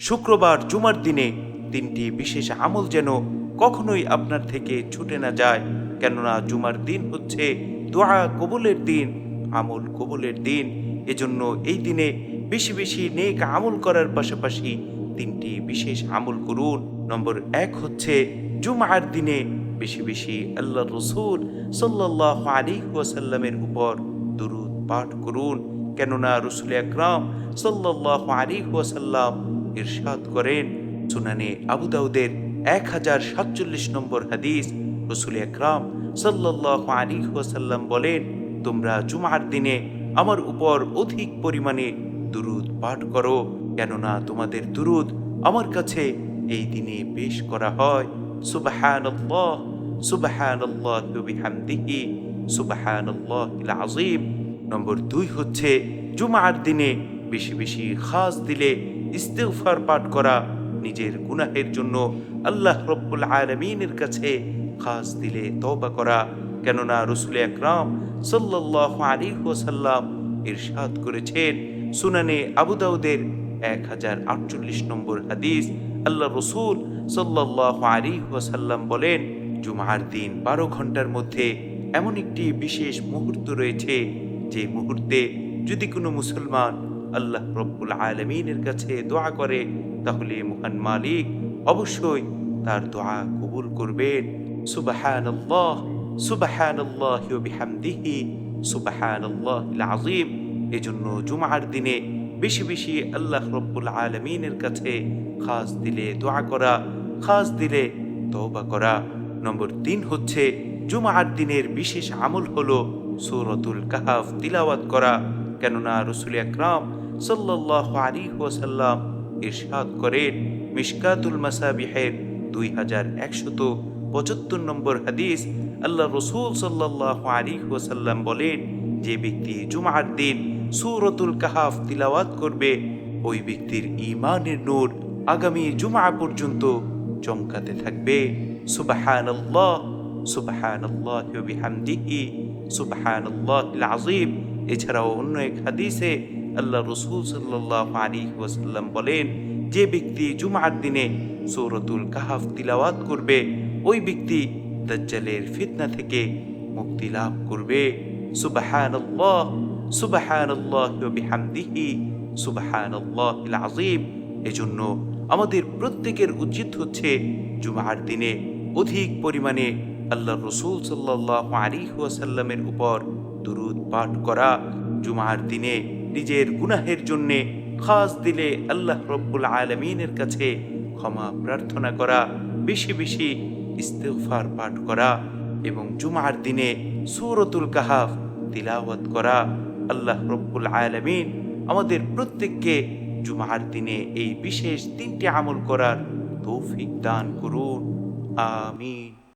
শুক্রবার জুমার দিনে তিনটি বিশেষ আমল যেন কখনোই আপনার থেকে ছুটে না যায়। কেননা জুমার দিন হচ্ছে দোয়া কবুলের দিন, আমল কবুলের দিন। এজন্য এই দিনে বেশি বেশি নেক আমল করার পাশাপাশি তিনটি বিশেষ আমল করুন। নম্বর এক হচ্ছে জুমার দিনে বেশি বেশি আল্লাহ রসুল সাল্লাহ আলী ওয়াসাল্লামের উপর দুরুদ পাঠ করুন। কেননা রসুল আকরাম সাল্লাহ আলী ওয়াসাল্লাম ইরশাদ করেন। সুনানে আবু দাউদের এক হাজার সাতচল্লিশ নম্বর হাদিস রসুল আকরাম সাল্লাহ আলী ওয়াসাল্লাম বলেন, তোমরা জুমার দিনে আমার উপর অধিক পরিমাণে দুরুদ পাঠ করো, কেননা তোমাদের দুরুদ আমার কাছে এই দিনে পেশ করা হয়। সুবাহানাল্লাহ সুবাহানাল্লাহ বিহামদিহি, সুবাহানাল্লাহিল আযীম। নম্বর দুই হচ্ছে, জুমার দিনে বেশি বেশি খাস দিলে ইস্তেগফার পাঠ করা নিজের গুনাহের জন্য আল্লাহ রব্বুল আলমিনের কাছে খাস দিলে তওবা করা। কেননা রসুল আকরাম সাল্লাহ আলী ওসাল্লাম ইরশাদ করেছেন, সুনানে আবু দাউদের এক হাজার আটচল্লিশ নম্বর হাদিস। আল্লাহ রসুল সাল্লাহ আলী ওসাল্লাম বলেন, জুমার দিন বারো ঘণ্টার মধ্যে এমন একটি বিশেষ মুহূর্ত রয়েছে, যে মুহূর্তে যদি কোনো মুসলমান আল্লাহ রব্বুল আলমিনের কাছে দোয়া করে, তাহলে মহান মালিক অবশ্যই তার দোয়া কবুল করবেন। সুবাহান আল্লাহ সুবাহান আল্লাহ বিহামদিহি সুবাহান আল্লাহ আজিম এজন্য জুমার দিনে বেশি বেশি আল্লাহ রব্বুল আলমিনের কাছে খাস দিলে দোয়া করা, খাস দিলে তওবা করা। নম্বর তিন হচ্ছে, জুমার দিনের বিশেষ আমল হলো সৌরতুল কাহাফ তিলাওয়াত করা। কেননা রসুল আকরাম সাল্লাহ আলী ওয়াসাল্লাম ইরশাদ করেন মিশকাতুল মাসাবিহের দুই হাজার একশত পঁচাত্তর নম্বর হাদিস। আল্লাহ রসুল সাল্লাহ আলী ওয়াসাল্লাম বলেন, যে ব্যক্তি জুমার দিন সুরতুল কাহাফ তিলাওয়াত করবে, ওই ব্যক্তির ইমানের নূর আগামী জুমা পর্যন্ত চমকাতে থাকবে। সুবাহান আল্লাহ সুবাহান আল্লাহ বিহামদিহি সুবাহান আল্লাহ আজিম এছাড়াও অন্য এক হাদিসে আল্লাহ রসুল সাল্লাহ আলী ওয়াসাল্লাম বলেন, যে ব্যক্তি জুমার দিনে সৌরতুল কাহাফ তিলাওয়াত করবে, ওই ব্যক্তি দাজ্জালের ফিতনা থেকে মুক্তি লাভ করবে। সুবাহান আল্লাহ সুবাহান আল্লাহ বিহামদিহি সুবাহান আল্লাহ আজিম এজন্য আমাদের প্রত্যেকের উচিত হচ্ছে জুমার দিনে অধিক পরিমাণে আল্লাহ রসুল সাল্লাহ আলী ওয়াসাল্লামের উপর দুরুদ পাঠ করা। জুমার দিনে নিজের গুনাহের জন্যে খাস দিলে আল্লাহ রব্বুল আলমিনের কাছে ক্ষমা প্রার্থনা করা, বেশি বেশি ইস্তেফার পাঠ করা এবং জুমার দিনে সুরতুল কাহাফ তিলাওয়াত করা। আল্লাহ রব্বুল আলমিন আমাদের প্রত্যেককে জুমার দিনে এই বিশেষ তিনটি আমল করার তৌফিক দান করুন। আমিন।